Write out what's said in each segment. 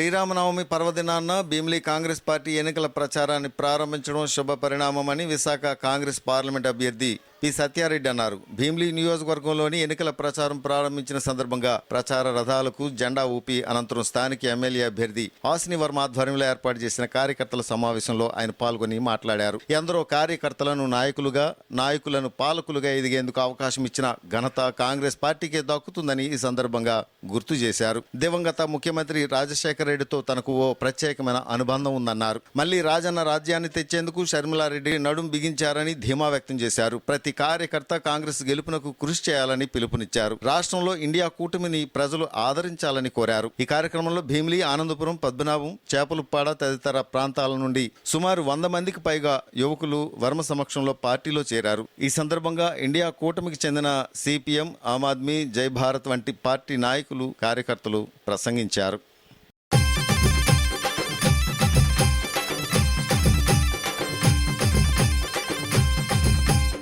శ్రీరామనవమి పర్వదినాన్న Bheemili Congress party ఎన్నికల ప్రచారాన్ని ప్రారంభించడం శుభ పరిణామమని విశాఖ కాంగ్రెస్ పార్లమెంట్ అభ్యర్థి పి. సత్యారెడ్డి అన్నారు. భీమిలి నియోజకవర్గంలోని ఎన్నికల ప్రచారం ప్రారంభించిన సందర్భంగా ప్రచార రథాలకు జెండా ఊపి అనంతరం స్థానిక ఎమ్మెల్యే అభ్యర్థి హాసిని వర్మ ఆధ్వర్యంలో ఏర్పాటు చేసిన కార్యకర్తల సమావేశంలో ఆయన పాల్గొని మాట్లాడారు. ఎందరో కార్యకర్తలను నాయకులుగా నాయకులను పాలకులుగా ఎదిగేందుకు అవకాశం ఇచ్చిన ఘనత కాంగ్రెస్ పార్టీకే దక్కుతుందని ఈ సందర్భంగా గుర్తు చేశారు. దివంగత ముఖ్యమంత్రి రాజశేఖర రెడ్డితో తనకు ఓ ప్రత్యేకమైన అనుబంధం ఉందన్నారు. మళ్ళీ రాజన్న రాజ్యాన్ని తెచ్చేందుకు షర్మిలారెడ్డి నడుం బిగించారని ధీమా వ్యక్తం చేశారు. ప్రతి కార్యకర్త కాంగ్రెస్ గెలుపునకు కృషి చేయాలని పిలుపునిచ్చారు. రాష్ట్రంలో ఇండియా కూటమిని ప్రజలు ఆదరించాలని కోరారు. ఈ కార్యక్రమంలో భీమిలి ఆనందపురం పద్మనాభం చేపలుప్పాడ తదితర ప్రాంతాల నుండి సుమారు వంద మందికి పైగా యువకులు వర్మ సమక్షంలో పార్టీలో చేరారు. ఈ సందర్భంగా ఇండియా కూటమికి చెందిన సిపిఎం ఆమ్ ఆద్మీ జై భారత్ వంటి పార్టీ నాయకులు కార్యకర్తలు ప్రసంగించారు.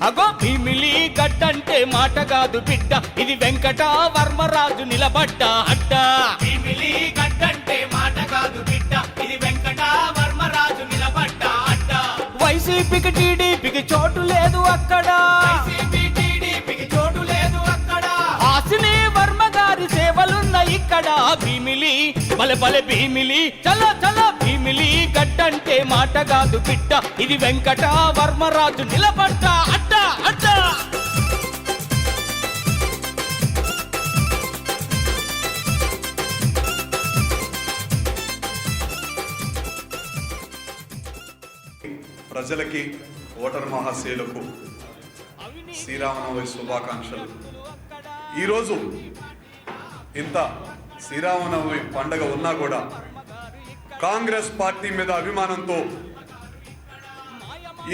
అగో భీమిలి గడ్డంటే మాట కాదు బిడ్డ. ఇది వెంకట వర్మరాజు నిలబడ్డ అడ్డ భీమిలి గడ్డంటే మాట కాదు బిడ్డ. ఇది వెంకట వర్మరాజు నిలబడ్డ అడ్డ వైసీపీకి టీడీపీకి చోటు లేదు అక్కడ. ఇక్కడ. భీమిలి బలె బలె భీమిలి. చల చల. భీమిలి గడ్డంటే మాట కాదు బిడ్డ. ఇది వెంకట వర్మరాజు నిలబడ్డ ప్రజలకి ఓటర్ మహాశయులకు శ్రీరామనవమి శుభాకాంక్షలు. ఈరోజు ఇంత శ్రీరామనవమి పండగ ఉన్నా కూడా కాంగ్రెస్ పార్టీ మీద అభిమానంతో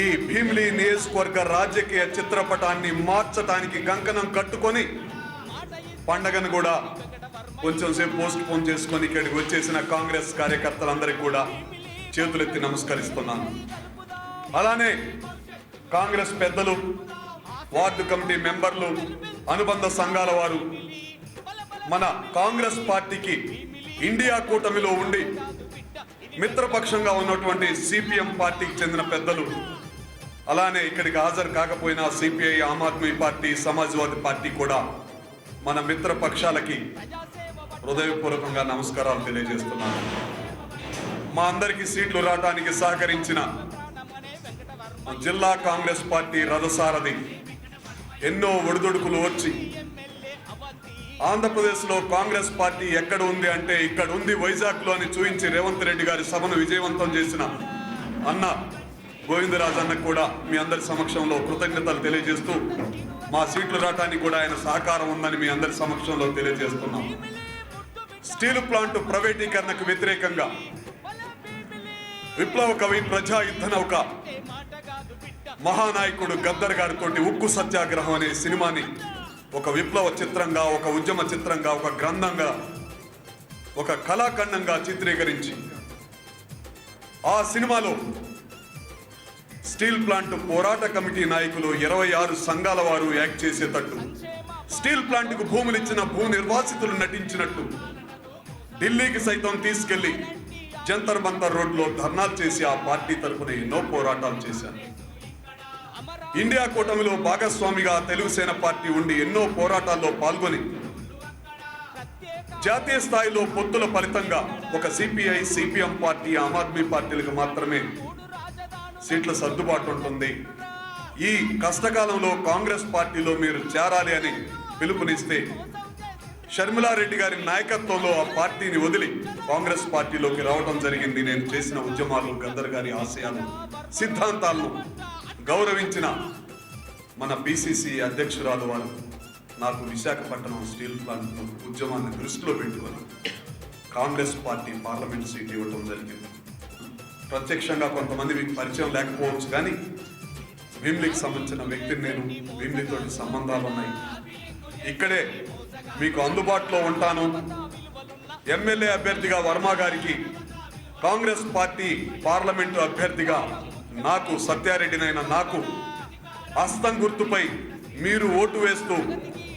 ఈ భీమ్లీ నియోజకవర్గ రాజకీయ చిత్రపటాన్ని మార్చటానికి గంకనం కట్టుకొని పండగను కూడా కొంచెం సేపు పోస్ట్ పోన్ చేసుకొని ఇక్కడికి వచ్చేసిన కాంగ్రెస్ కార్యకర్తలందరికీ కూడా చేతులెత్తి నమస్కరిస్తున్నాను. అలానే కాంగ్రెస్ పెద్దలు వార్డు కమిటీ మెంబర్లు అనుబంధ సంఘాల వారు మన కాంగ్రెస్ పార్టీకి ఇండియా కూటమిలో ఉండి మిత్రపక్షంగా ఉన్నటువంటి సిపిఎం పార్టీకి చెందిన పెద్దలు అలానే ఇక్కడికి హాజరు కాకపోయినా CPI Aam Aadmi party Samajwadi party కూడా మన మిత్రపక్షాలకి హృదయపూర్వకంగా నమస్కారాలు తెలియజేస్తున్నాను. మా అందరికీ సీట్లు రావడానికి సహకరించిన జిల్లా కాంగ్రెస్ పార్టీ రథసారథి ఎన్నో ఒడిదుడుకులు వచ్చి ఆంధ్రప్రదేశ్లో కాంగ్రెస్ పార్టీ ఎక్కడ ఉంది అంటే ఇక్కడ ఉంది వైజాగ్లో అని చూపించి రేవంత్ రెడ్డి గారి సభను విజయవంతం చేసిన అన్న గోవిందరాజ్ అన్న కూడా మీ అందరి సమక్షంలో కృతజ్ఞతలు తెలియజేస్తూ మా సీట్లు రావడానికి కూడా ఆయన సహకారం ఉందని మీ అందరి సమక్షంలో తెలియజేస్తున్నాం. స్టీల్ ప్లాంట్ ప్రైవేటీకరణకు వ్యతిరేకంగా విప్లవ కవి ప్రజా యుద్ధ నౌక మహానాయకుడు గద్దర్ తోటి ఉక్కు సత్యాగ్రహం అనే సినిమాని ఒక విప్లవ చిత్రంగా ఒక ఉద్యమ చిత్రంగా ఒక గ్రంథంగా ఒక కళాఖండంగా చిత్రీకరించి ఆ సినిమాలో స్టీల్ ప్లాంట్ పోరాట కమిటీ నాయకులు ఇరవై ఆరు సంఘాల వారు యాక్ట్ చేసేటట్టు స్టీల్ ప్లాంట్కు భూములు ఇచ్చిన భూ నిర్వాసితులు నటించినట్టు ఢిల్లీకి సైతం తీసుకెళ్ళి జంతర్ మంతర్ రోడ్లో ధర్నాలు చేసి ఆ పార్టీ తరఫున ఎన్నో పోరాటాలు చేశారు. ఇండియా కూటమిలో భాగస్వామిగా తెలుగుసేన పార్టీ ఉండి ఎన్నో పోరాటాల్లో పాల్గొని జాతీయ స్థాయిలో పొత్తుల ఫలితంగా ఒక CPI CPM party Aam Aadmi పార్టీలకు మాత్రమే సీట్ల సర్దుబాటు ఉంటుంది. ఈ కష్టకాలంలో కాంగ్రెస్ పార్టీలో మీరు చేరాలి అని పిలుపునిస్తే షర్మిలారెడ్డి గారి నాయకత్వంలో ఆ పార్టీని వదిలి కాంగ్రెస్ పార్టీలోకి రావడం జరిగింది. నేను చేసిన ఉద్యమాలు గద్దర్ గారి ఆశయాలు సిద్ధాంతాలను గౌరవించిన మన బీసీసీ అధ్యక్షురాలు వారు నాకు విశాఖపట్నం స్టీల్ ప్లాంట్ ఉద్యమాన్ని దృష్టిలో పెట్టుకొని కాంగ్రెస్ పార్టీ పార్లమెంట్ సీట్ ఇవ్వడం జరిగింది. ప్రత్యక్షంగా కొంతమంది మీకు పరిచయం లేకపోవచ్చు కానీ భీమ్లీకి సంబంధించిన వ్యక్తిని నేను భీమ్లీతోటి సంబంధాలు ఉన్నాయి. ఇక్కడే మీకు అందుబాటులో ఉంటాను. ఎమ్మెల్యే అభ్యర్థిగా వర్మ గారికి కాంగ్రెస్ పార్టీ పార్లమెంటు అభ్యర్థిగా నాకు సత్యారెడ్డినైన నాకు హస్తం గుర్తుపై మీరు ఓటు వేస్తూ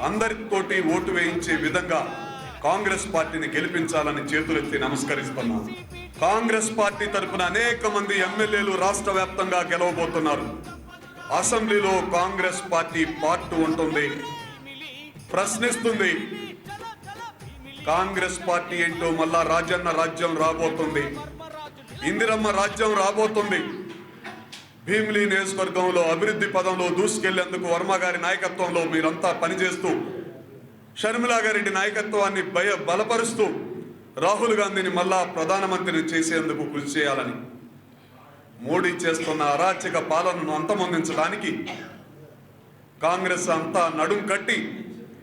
అందరితోటి ఓటు వేయించే విధంగా కాంగ్రెస్ పార్టీని గెలిపించాలని చేతులెత్తి నమస్కరిస్తున్నాను. కాంగ్రెస్ పార్టీ తరపున అనేక మంది ఎమ్మెల్యేలు రాష్ట్ర వ్యాప్తంగా గెలవబోతున్నారు. అసెంబ్లీలో కాంగ్రెస్ పార్టీ పార్ట్ ఉంటుంది. ప్రశ్నిస్తుంది. కాంగ్రెస్ పార్టీ ఏంటో మళ్ళా రాజన్న రాజ్యం రాబోతుంది. ఇందిరమ్మ రాజ్యం రాబోతుంది. భీమిలి నియోజకవర్గంలో అభివృద్ధి పదంలో దూసుకెళ్ళేందుకు వర్మ గారి నాయకత్వంలో మీరంతా పనిచేస్తూ షర్మిలా గారి నాయకత్వాన్ని భయ బలపరుస్తూ రాహుల్ గాంధీని మళ్ళా ప్రధానమంత్రిని చేసేందుకు కృషి చేయాలని మోడీ చేస్తున్న అరాచక పాలనను అంతమొందించడానికి కాంగ్రెస్ అంతా నడుం కట్టి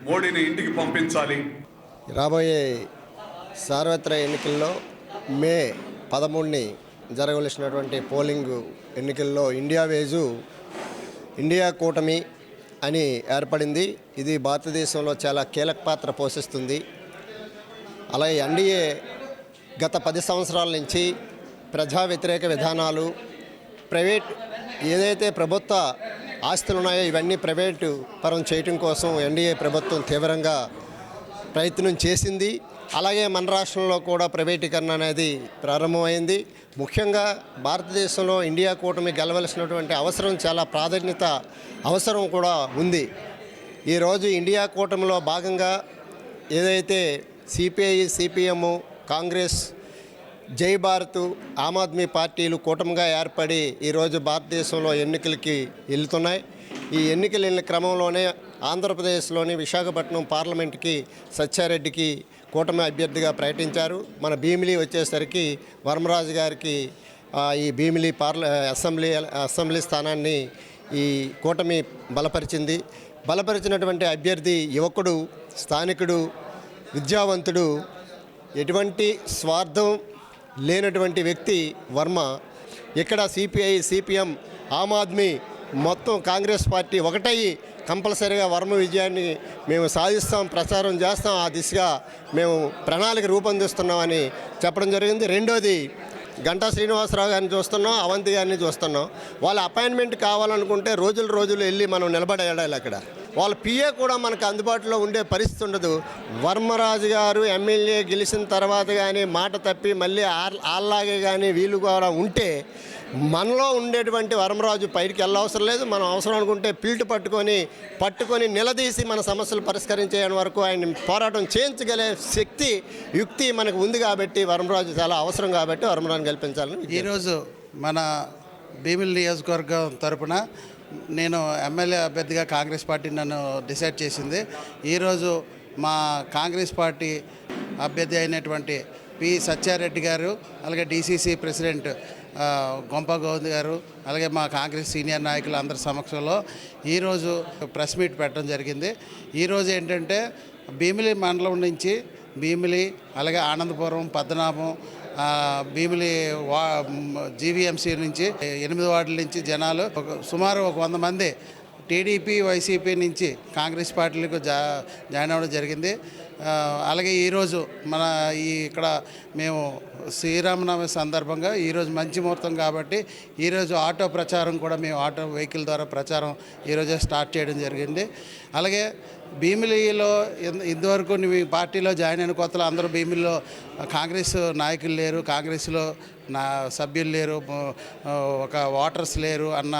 మోడీని ఇంటికి పంపించాలి. రాబోయే సార్వత్ర ఎన్నికల్లో మే పదమూడుని జరగవలసినటువంటి పోలింగ్ ఎన్నికల్లో ఇండియా వేజు ఇండియా కూటమి అని ఏర్పడింది. ఇది భారతదేశంలో చాలా కీలక పాత్ర పోషిస్తుంది. అలాగే ఎన్డీఏ గత పది సంవత్సరాల నుంచి ప్రజా వ్యతిరేక విధానాలు ప్రైవేట్ ఏదైతే ప్రభుత్వ ఆస్తులు ఉన్నాయో ఇవన్నీ ప్రైవేటు పరం చేయటం కోసం ఎన్డీఏ ప్రభుత్వం తీవ్రంగా ప్రయత్నం చేసింది. అలాగే మన రాష్ట్రంలో కూడా ప్రైవేటీకరణ అనేది ప్రారంభమైంది. ముఖ్యంగా భారతదేశంలో ఇండియా కూటమి గెలవలసినటువంటి అవసరం చాలా ప్రాధాన్యత అవసరం కూడా ఉంది. ఈరోజు ఇండియా కూటమిలో భాగంగా ఏదైతే సిపిఐ సిపిఎం కాంగ్రెస్ జై భారత్ ఆమ్ ఆద్మీ పార్టీలు కూటమిగా ఏర్పడి ఈరోజు భారతదేశంలో ఎన్నికలకి వెళ్తున్నాయి. ఈ ఎన్నికలు వెళ్ళిన క్రమంలోనే ఆంధ్రప్రదేశ్లోని విశాఖపట్నం పార్లమెంట్కి సత్యారెడ్డికి కూటమి అభ్యర్థిగా ప్రకటించారు. మన భీమిలి వచ్చేసరికి వర్మరాజు గారికి ఈ భీమిలి పార్ల అసెంబ్లీ అసెంబ్లీ స్థానాన్ని ఈ కూటమి బలపరిచింది. బలపరిచినటువంటి అభ్యర్థి యువకుడు స్థానికుడు విద్యావంతుడు ఎటువంటి స్వార్థం లేనటువంటి వ్యక్తి వర్మ. ఇక్కడ సిపిఐ సిపిఎం ఆమ్ ఆద్మీ మొత్తం కాంగ్రెస్ పార్టీ ఒకటయ్యి కంపల్సరీగా వర్మ విజయాన్ని మేము సాధిస్తాం ప్రచారం చేస్తాం ఆ దిశగా మేము ప్రణాళిక రూపొందిస్తున్నామని చెప్పడం జరిగింది. రెండోది గంటా శ్రీనివాసరావు గారిని చూస్తున్నాం అవంతి గారిని చూస్తున్నాం. వాళ్ళ అపాయింట్మెంట్ కావాలనుకుంటే రోజులు రోజులు వెళ్ళి మనం నిలబడేయాలి అక్కడ. వాళ్ళ పిఏ కూడా మనకు అందుబాటులో ఉండే పరిస్థితి ఉండదు. వర్మరాజు గారు ఎమ్మెల్యే గెలిచిన తర్వాత కానీ మాట తప్పి మళ్ళీ ఆ- ఆల్లాగే కానీ వీళ్ళు కూడా ఉంటే మనలో ఉండేటువంటి వరమరాజు పైకి వెళ్ళవసరం లేదు. మనం అవసరం అనుకుంటే పిల్టు పట్టుకొని పట్టుకొని నిలదీసి మన సమస్యలు పరిష్కరించే వరకు ఆయన పోరాటం చేయించగలే శక్తి యుక్తి మనకు ఉంది కాబట్టి వరమరాజు చాలా అవసరం కాబట్టి వరమరాజు గెలిపించాలని ఈరోజు మన భీమిలి నియోజకవర్గం తరపున నేను ఎమ్మెల్యే అభ్యర్థిగా కాంగ్రెస్ పార్టీ నన్ను డిసైడ్ చేసింది. ఈరోజు మా కాంగ్రెస్ పార్టీ అభ్యర్థి అయినటువంటి పి. సత్యారెడ్డి గారు అలాగే డిసిసి ప్రెసిడెంట్ గొంప గోవింద్ గారు అలాగే మా కాంగ్రెస్ సీనియర్ నాయకులు అందరి సమక్షంలో ఈరోజు ప్రెస్ మీట్ పెట్టడం జరిగింది. ఈరోజు ఏంటంటే భీమిలి మండలం నుంచి భీమిలి అలాగే ఆనందపురం పద్మనాభం భీమిలి వా జీవీఎంసీ నుంచి ఎనిమిది వార్డుల నుంచి జనాలు ఒక సుమారు ఒక వంద మంది టీడీపీ వైసీపీ నుంచి కాంగ్రెస్ పార్టీలకు జా జాయిన్ అవ్వడం జరిగింది. అలాగే ఈరోజు మన ఈ ఇక్కడ మేము శ్రీరామనవమి సందర్భంగా ఈరోజు మంచి ముహూర్తం కాబట్టి ఈరోజు ఆటో ప్రచారం కూడా మేము ఆటో వెహికల్ ద్వారా ప్రచారం ఈరోజే స్టార్ట్ చేయడం జరిగింది. అలాగే భీమిలిలో ఇంతవరకు మీ పార్టీలో జాయిన్ అయిన కొత్తలో అందరూ భీమిలిలో కాంగ్రెస్ నాయకులు లేరు కాంగ్రెస్లో నా సభ్యులు లేరు ఒక ఓటర్స్ లేరు అన్న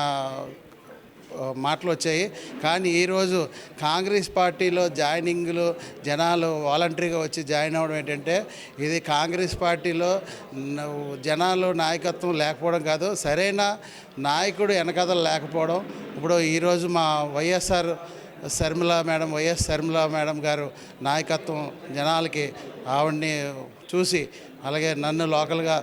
మాటలు వచ్చాయి. కానీ ఈరోజు కాంగ్రెస్ పార్టీలో జాయినింగ్లు జనాలు వాలంటరీగా వచ్చి జాయిన్ అవ్వడం ఏంటంటే ఇది కాంగ్రెస్ పార్టీలో జనాలు నాయకత్వం లేకపోవడం కాదు సరైన నాయకుడు వెనకథలు లేకపోవడం. ఇప్పుడు ఈరోజు మా YSR Sharmila madam YS Sharmila madam గారు నాయకత్వం జనాలకి ఆవిడ్ని చూసి అలాగే నన్ను లోకల్గా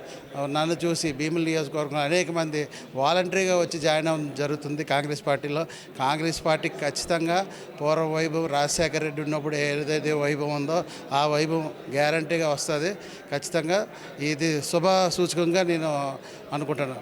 నన్ను చూసి భీముల నియోజకవర్గంలో అనేక మంది వాలంటరీగా వచ్చి జాయిన్ అవ్వడం జరుగుతుంది కాంగ్రెస్ పార్టీలో. కాంగ్రెస్ పార్టీకి ఖచ్చితంగా పూర్వ వైభవం రాజశేఖర రెడ్డి ఉన్నప్పుడు ఏదైతే వైభవం ఉందో ఆ వైభవం గ్యారంటీగా వస్తుంది. ఖచ్చితంగా ఇది శుభ సూచకంగా నేను అనుకుంటున్నాను.